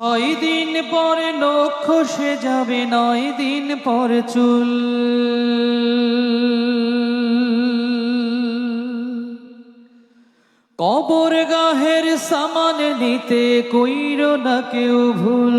নয় দিন পরে নক্ষ সে যাবে, নয় দিন পরে চুল। কবর গাহের সামান নিতে কইর না কেউ ভুল।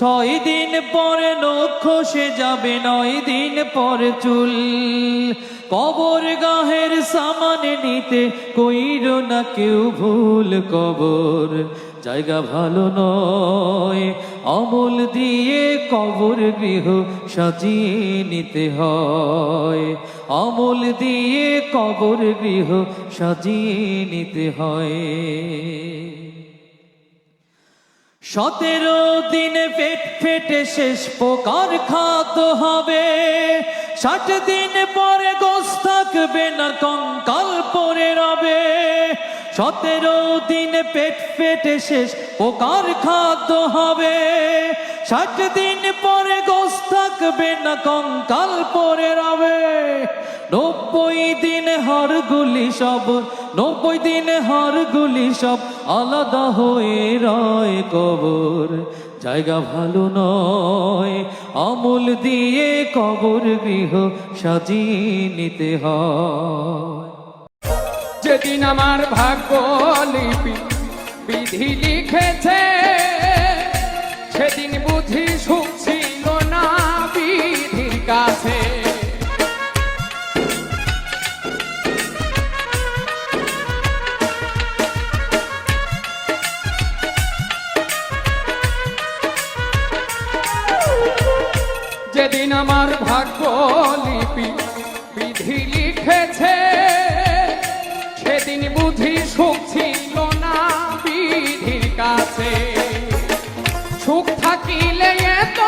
ছয় দিন পরে নখ খসে যাবে, নয় দিন পরে চুল। কবর গাহের সামান নিতে কইর না কেউ ভুল কবর। জায়গা ভালো নয়, অমল দিয়ে কবর গৃহ সাজিয়ে নিতে হয়। অমল দিয়ে কবর গৃহ সাজিয়ে নিতে হয়। সতেরো দিনে পেট ফেটে শেষ পোকার খাত হবে। ষাট দিন পরে গোস থাকবে না, কঙ্কাল পরে রবে। সতেরো দিন পেট ফেটে শেষ পোকার খাত হবে। ষাট দিন পরে গোস থাকবে না, কঙ্কাল পরে রবে। নব্বই দিন হারগুলি সব নব্বই দিন হারগুলি সব আলাদা হয়ে রয় কবর। জায়গা ভালো নয়, আমল দিয়ে কবর গৃহ সাজিয়ে নিতে হয়। যেদিন আমার ভাগ্য লিপি, বিধি লিখেছে যেদিন আমার ভাগ্য লিপি, বিধি লিখেছে, সেদিন বুঝি সুখ ছিল না বিধির কাছে। সুখ থাকিলে এত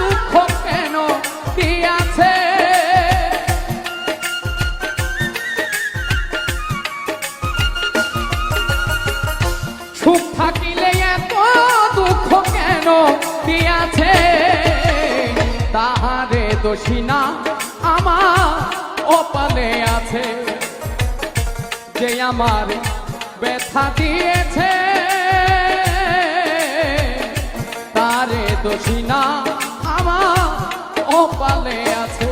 দুঃখ কেন দিয়াছে? সুখ থাকিলে এত দুঃখ কেন দিয়াছে? দোষী না আমার ওপালে আছে। যে আমার ব্যথা দিয়েছে, তারে দোষী না আমার ওপালে আছে।